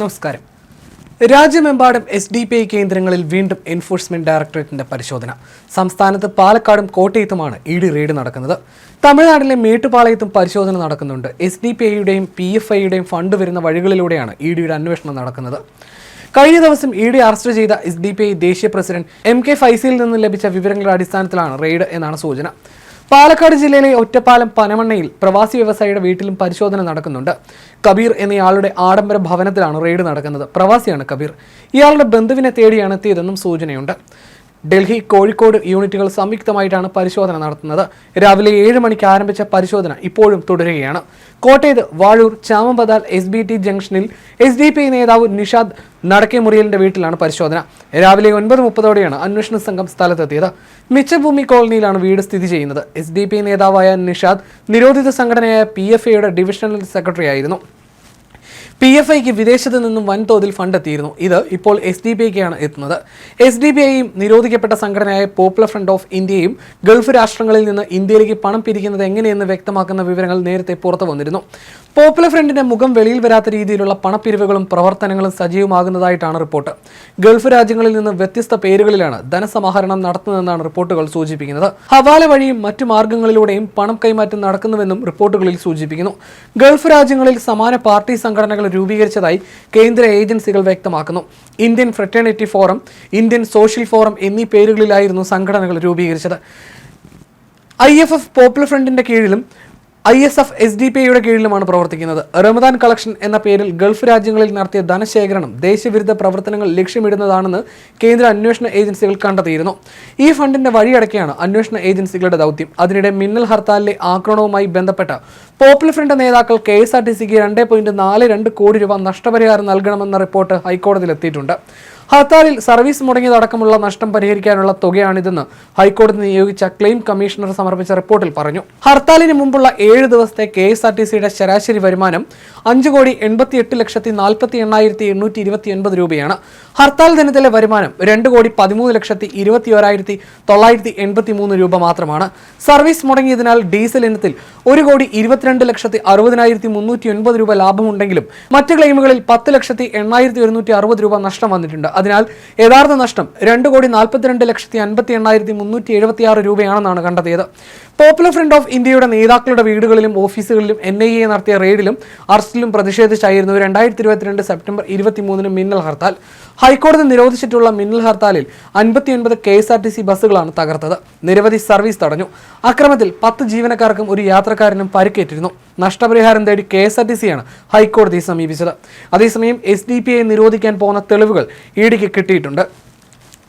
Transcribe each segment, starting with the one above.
നമസ്കാരം. രാജ്യമെമ്പാടും S D P I കേന്ദ്രങ്ങളിൽ വീണ്ടും എൻഫോഴ്സ്മെന്റ് ഡയറക്ടറേറ്റിന്റെ പരിശോധന. സംസ്ഥാനത്ത് പാലക്കാടും കോട്ടയത്തുമാണ് ഇ ഡി റെയ്ഡ് നടക്കുന്നത്. തമിഴ്നാട്ടിലെ മേട്ടുപാളയത്തും പരിശോധന നടക്കുന്നുണ്ട്. എസ് ഡി പി ഐയുടെയും പി എഫ് ഐയുടെയും ഫണ്ട് വരുന്ന വഴികളിലൂടെയാണ് ഇ ഡിയുടെ അന്വേഷണം നടക്കുന്നത്. കഴിഞ്ഞ ദിവസം ഇ ഡി അറസ്റ്റ് ചെയ്ത എസ് ഡി പി ഐ ദേശീയ പ്രസിഡന്റ് എം കെ ഫൈസിയിൽ നിന്ന് ലഭിച്ച വിവരങ്ങളുടെ അടിസ്ഥാനത്തിലാണ് റെയ്ഡ് എന്നാണ് സൂചന. പാലക്കാട് ജില്ലയിലെ ഒറ്റപ്പാലം പനമണ്ണയിൽ പ്രവാസി വ്യവസായിയുടെ വീട്ടിലും പരിശോധന നടക്കുന്നുണ്ട്. കബീർ എന്നയാളുടെ ആഡംബര ഭവനത്തിലാണ് റെയ്ഡ് നടക്കുന്നത്. പ്രവാസിയാണ് കബീർ. ഇയാളുടെ ബന്ധുവിനെ തേടിയാണ് എത്തിയതെന്നും സൂചനയുണ്ട്. ഡൽഹി കോഴിക്കോട് യൂണിറ്റുകൾ സംയുക്തമായിട്ടാണ് പരിശോധന നടത്തുന്നത്. രാവിലെ ഏഴ് മണിക്ക് ആരംഭിച്ച പരിശോധന ഇപ്പോഴും തുടരുകയാണ്. കോട്ടയത്ത് വാഴൂർ ചാമബദാൽ എസ് ബി ടി ജംഗ്ഷനിൽ എസ് ഡി പി നേതാവ് നിഷാദ് നടക്കേമുറിയലിന്റെ വീട്ടിലാണ് പരിശോധന. രാവിലെ ഒൻപത് മുപ്പതോടെയാണ് അന്വേഷണ സംഘം സ്ഥലത്തെത്തിയത്. മിച്ചഭൂമി കോളനിയിലാണ് വീട് സ്ഥിതി ചെയ്യുന്നത്. എസ് ഡി പി നേതാവായ നിഷാദ് നിരോധിത സംഘടനയായ പി എഫ് എയുടെ ഡിവിഷണൽ സെക്രട്ടറി ആയിരുന്നു പി എഫ് ഐക്ക് വിദേശത്ത് നിന്നും വൻതോതിൽ ഫണ്ട് എത്തിയിരുന്നു. ഇത് ഇപ്പോൾ എസ് ഡി ബി ഐക്കാണ് എത്തുന്നത്. എസ് ഡി ബി ഐയും നിരോധിക്കപ്പെട്ട സംഘടനയായ പോപ്പുലർ ഫ്രണ്ട് ഓഫ് ഇന്ത്യയും ഗൾഫ് രാഷ്ട്രങ്ങളിൽ നിന്ന് ഇന്ത്യയിലേക്ക് പണം പിരിക്കുന്നത് എങ്ങനെയെന്ന് വ്യക്തമാക്കുന്ന വിവരങ്ങൾ നേരത്തെ പുറത്തു വന്നിരുന്നു. പോപ്പുലർ ഫ്രണ്ടിന്റെ മുഖം വെളിയിൽ വരാത്ത രീതിയിലുള്ള പണപ്പിരിവുകളും പ്രവർത്തനങ്ങളും സജീവമാകുന്നതായിട്ടാണ് റിപ്പോർട്ട്. ഗൾഫ് രാജ്യങ്ങളിൽ നിന്ന് വ്യത്യസ്ത പേരുകളിലാണ് ധനസമാഹരണം നടത്തുന്നതെന്നാണ് റിപ്പോർട്ടുകൾ സൂചിപ്പിക്കുന്നത്. ഹവാല വഴിയും മറ്റു മാർഗങ്ങളിലൂടെയും പണം കൈമാറ്റം നടക്കുന്നുവെന്നും റിപ്പോർട്ടുകളിൽ സൂചിപ്പിക്കുന്നു. ഗൾഫ് രാജ്യങ്ങളിൽ സമാന പാർട്ടി സംഘടനകൾ രൂപീകരിച്ചതായി കേന്ദ്ര ഏജൻസികൾ വ്യക്തമാക്കുന്നു. Indian fraternity forum Indian social forum എന്നീ പേരുകളിലായിരുന്നു സംഘടനകൾ രൂപീകരിച്ചത്. ഐ എഫ് എഫ് പോപ്പുലർ ഫ്രണ്ടിന്റെ കീഴിലും I S F S D P ഐയുടെ കീഴിലുമാണ് പ്രവർത്തിക്കുന്നത്. റമദാൻ കളക്ഷൻ എന്ന പേരിൽ ഗൾഫ് രാജ്യങ്ങളിൽ നടത്തിയ ധനശേഖരണം ദേശവിരുദ്ധ പ്രവർത്തനങ്ങൾ ലക്ഷ്യമിടുന്നതാണെന്ന് കേന്ദ്ര അന്വേഷണ ഏജൻസികൾ കണ്ടെത്തിയിരുന്നു. ഈ ഫണ്ടിന്റെ വഴിയടക്കെയാണ് അന്വേഷണ ഏജൻസികളുടെ ദൗത്യം. അതിനിടെ മിന്നൽ ഹർത്താലിലെ ആക്രമണവുമായി ബന്ധപ്പെട്ട പോപ്പുലർ ഫ്രണ്ട് നേതാക്കൾ കെ എസ് ആർ ടി സിക്ക് രണ്ട് പോയിന്റ് നാല് രണ്ട് കോടി രൂപ നഷ്ടപരിഹാരം നൽകണമെന്ന റിപ്പോർട്ട് ഹൈക്കോടതിയിൽ എത്തിയിട്ടുണ്ട്. ഹർത്താലിൽ സർവീസ് മുടങ്ങിയതടക്കമുള്ള നഷ്ടം പരിഹരിക്കാനുള്ള തുകയാണിതെന്ന് ഹൈക്കോടതി നിയോഗിച്ച ക്ലെയിം കമ്മീഷണർ സമർപ്പിച്ച റിപ്പോർട്ടിൽ പറഞ്ഞു. ഹർത്താലിന് മുമ്പുള്ള ഏഴ് ദിവസത്തെ കെ എസ് ആർ ടി സിയുടെ ശരാശരി വരുമാനം അഞ്ച് കോടി എൺപത്തി എട്ട് ലക്ഷത്തി നാൽപ്പത്തി എണ്ണായിരത്തി എണ്ണൂറ്റി ഇരുപത്തി ഒൻപത് രൂപയാണ്. ഹർത്താൽ ദിനത്തിലെ വരുമാനം രണ്ട് കോടി പതിമൂന്ന് ലക്ഷത്തി ഇരുപത്തി ഒരായിരത്തി തൊള്ളായിരത്തി എൺപത്തി മൂന്ന് രൂപ മാത്രമാണ്. സർവീസ് മുടങ്ങിയതിനാൽ ഡീസൽ ഇനത്തിൽ ഒരു കോടി ഇരുപത്തിരണ്ട് ലക്ഷത്തി അറുപതിനായിരത്തി മുന്നൂറ്റി ഒൻപത് രൂപ ലാഭമുണ്ടെങ്കിലും മറ്റ് ക്ലെയിമുകളിൽ പത്ത് ലക്ഷത്തി എണ്ണായിരത്തി ഒരുന്നൂറ്റി അറുപത് രൂപ നഷ്ടം വന്നിട്ടുണ്ട്. അതിനാൽ യഥാർത്ഥ നഷ്ടം രണ്ട് കോടി നാൽപ്പത്തിരണ്ട് ലക്ഷത്തി അൻപത്തി എണ്ണായിരത്തി മുന്നൂറ്റി എഴുപത്തി ആറ് രൂപയാണെന്നാണ് കണ്ടെത്തിയത്. പോപ്പുലർ ഫ്രണ്ട് ഓഫ് ഇന്ത്യയുടെ നേതാക്കളുടെ വീടുകളിലും ഓഫീസുകളിലും എൻ ഐ എ നടത്തിയ റെയ്ഡിലും അറസ്റ്റിലും പ്രതിഷേധിച്ചായിരുന്നു രണ്ടായിരത്തി ഇരുപത്തിരണ്ട് സെപ്റ്റംബർ ഇരുപത്തിമൂന്നിന് മിന്നൽ ഹർത്താൽ. ഹൈക്കോടതി നിരോധിച്ചിട്ടുള്ള മിന്നൽ ഹർത്താലിൽ അൻപത്തിയൊൻപത് K S R T C ബസ്സുകളാണ് തകർത്തത്. നിരവധി സർവീസ് തടഞ്ഞു. അക്രമത്തിൽ പത്ത് ജീവനക്കാർക്കും ഒരു യാത്രക്കാരനും പരിക്കേറ്റിരുന്നു. നഷ്ടപരിഹാരം തേടി കെ എസ് ആർ ടി സിയാണ് ഹൈക്കോടതിയെ സമീപിച്ചത്. അതേസമയം എസ് ഡി പി ഐ നിരോധിക്കാൻ പോകുന്ന തെളിവുകൾ ഇ ഡിക്ക് കിട്ടിയിട്ടുണ്ട്.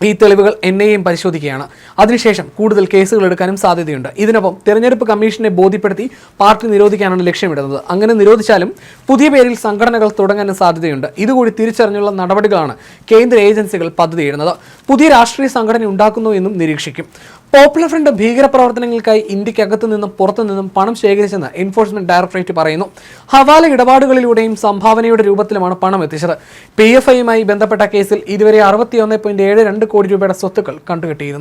ഈ തെളിവുകൾ എൻ ഐയും പരിശോധിക്കുകയാണ്. അതിനുശേഷം കൂടുതൽ കേസുകൾ എടുക്കാനും സാധ്യതയുണ്ട്. ഇതിനൊപ്പം തിരഞ്ഞെടുപ്പ് കമ്മീഷനെ ബോധ്യപ്പെടുത്തി പാർട്ടി നിരോധിക്കാനാണ് ലക്ഷ്യമിടുന്നത്. അങ്ങനെ നിരോധിച്ചാലും പുതിയ പേരിൽ സംഘടനകൾ തുടങ്ങാനും സാധ്യതയുണ്ട്. ഇതുകൂടി തിരിച്ചറിഞ്ഞുള്ള നടപടികളാണ് കേന്ദ്ര ഏജൻസികൾ പദ്ധതിയിടുന്നത് പുതിയ രാഷ്ട്രീയ സംഘടന ഉണ്ടാക്കുന്നു എന്നും നിരീക്ഷിക്കും. പോപ്പുലർ ഫ്രണ്ട് ഭീകരപ്രവർത്തനങ്ങൾക്കായി ഇന്ത്യക്കകത്തു നിന്നും പുറത്തു നിന്നും പണം ശേഖരിച്ചെന്ന് എൻഫോഴ്സ്മെന്റ് ഡയറക്ടറേറ്റ് പറയുന്നു. ഹവാല ഇടപാടുകളിലൂടെയും സംഭാവനയുടെ രൂപത്തിലുമാണ് പണം എത്തിച്ചത്. പി എഫ് ഐയുമായി ബന്ധപ്പെട്ട കേസിൽ ഇതുവരെ അറുപത്തിയൊന്ന് പോയിന്റ് ഏഴ് രണ്ട് കോടി രൂപയുടെ സ്വത്തുക്കൾ കണ്ടുകെട്ടിയിരുന്നു.